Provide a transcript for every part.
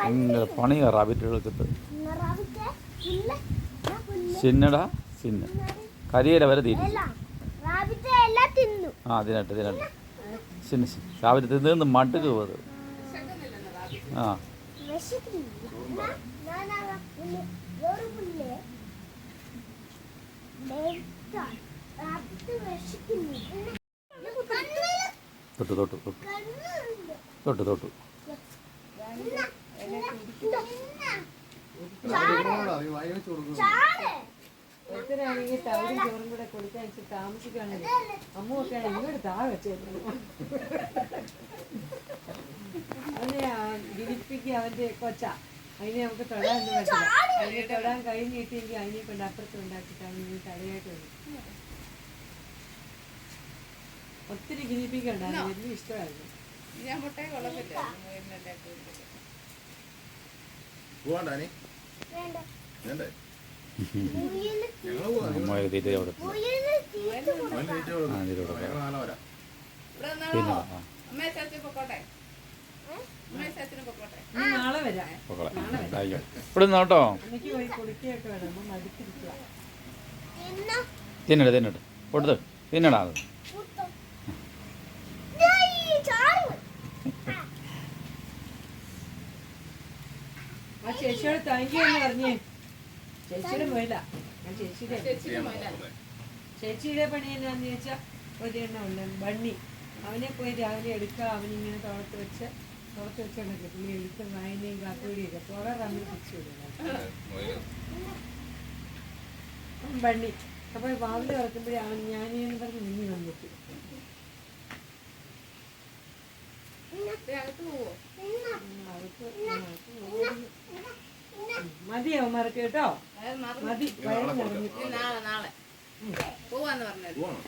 చిన్న పని రాబిట్ వెళుతుంది చిన్నడా చిన్న కరియర వరే తిని తినట్టు తినట్టు చిన్న చిన్న రాబిట్ తింది మట్టుకు పోదు தொட்டு தொட்டு தொட்டு தொட்டு தொட்டு രാവിലെ തിന്ന് മട്ടുക്ക് പോയത് ആ വിശക്കുന്നില്ല ഞാൻ ആ പുല്ല് വേറെ പുല്ല് മേടിക്കാം. റാബിറ്റ് വിശക്കുന്നില്ല കണ്ണിൽ തൊട്ട് തൊട്ട് തൊട്ട് കണ്ണുണ്ട് തൊട്ട് തൊട്ട് ഇന്ന, ഇന്ന, ഇന്ന. ചാട്. ഒരുത്തരാണെങ്കിൽ തവിടും ചോറും കൂടെ കൊടുക്കാൻ വെച്ച് താമസിക്കുകയാണെങ്കിൽ അമ്മുവൊക്കെയാണ് ഇങ്ങോട്ട് താ വെച്ചേക്കുന്നത് അവനെ അവന്റെ കൊച്ച അതിനെ നമുക്ക് തൊടാൻ പറ്റില്ല അതിനെ തൊടാൻ കൈ കിട്ടിയെങ്കിൽ അതിനെ കൊണ്ട് അപ്പുറത്ത് ഉണ്ടാക്കിയിട്ടാണ് ഇനി തലയായിട്ട് വരും ഒത്തിരി ഗിരിപ്പിക്കുണ്ടായിരുന്നു വലിയ ഇഷ്ടമായിരുന്നു ഞാൻ മുട്ടയെ കൊള്ളത്തില്ല മുയലിനല്ലേ തിന്നട വേണ്ട. അമ്മ തീറ്റ കൊടുത്തു. കൊടുക്കും തീറ്റ കൊടുക്കാം. ഞങ്ങൾ നാളെ വരാം ഇവിടെ പിന്നെ നിന്നാണോ ആ അമ്മയെ ചാച്ചി പൊക്കോട്ടെ അമ്മയെ ചാച്ചിന് പൊക്കോട്ടെ ഇനി നാളെ വരാം പൊക്കളെ അയ്യോ ഇവിടെ നിന്ന് കേട്ടോ എനിക്ക് പോയി കുടിക്കുകയൊക്കെ വേണം അമ്മ മടുത്തിരിക്കുക തിന്ന. തിന്നട് തിന്നട് കൊടുത്ത് തിന്നടാ അത് മുത്തം. ഡേയ്, ചാട്. ആ ചേച്ചിയോട് താങ്ക് യു എന്ന് പറഞ്ഞേ. ചേച്ചിയുടെ ഞാൻ ചേച്ചിയുടെ ചേച്ചിയുടെ മൊയില പണി എന്നാന്ന് ചോദിച്ചാൽ ഒരെണ്ണം ഉണ്ട്. ബണ്ണി. അവനെ പോയി രാവിലെ എടുക്കുക അവനിങ്ങനെ തുറത്ത് വെച്ച് തുളത്ത് വെച്ചോണ്ടൊക്കെ പുള്ളി എടുത്ത് വായനയും കാപ്പിടിയൊക്കെ കുറെ തമ്മിൽ പിടിച്ചു വിടുന്നത് ബണ്ണി. അപ്പോൾ വാവിലെ തുറക്കുമ്പോഴേ അവൻ ഞാനീന്ന് പറഞ്ഞ് നീങ്ങി വന്നിട്ട്. അകത്ത് മതി അവന്മാർക്ക് കേട്ടോ. മതി. വയറ് ചാടിപ്പോയോ ഇനി നാളെ നാളെ. പോവാന്ന് പറഞ്ഞത്. പോവാണോ?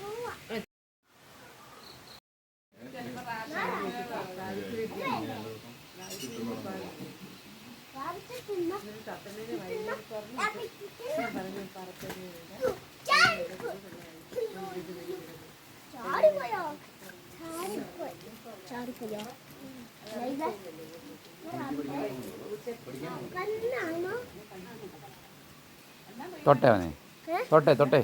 റാബിറ്റ് തിന്ന. തത്തമ്മേനെ വയറ് തുറന്ന് റാബിറ്റ് തിന്ന. ഞാൻ പറഞ്ഞു പറപ്പന്നെ ചാടിപ്പോയി. ചാടിപ്പോയോ? ചാടിപ്പോയി. ചാടിപ്പോയോ? ലൈല? റാബിറ്റ്? കണ്ണാണോ? തൊട്ടേ അവനെ? തൊട്ടേ തൊട്ടേ.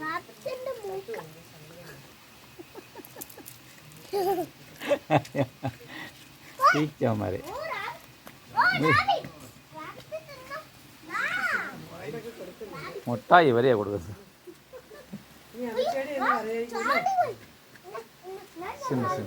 ആ. മുട്ടായി ഇവരെയാ കൊടുക്കുന്നത്. ഞാൻ സിം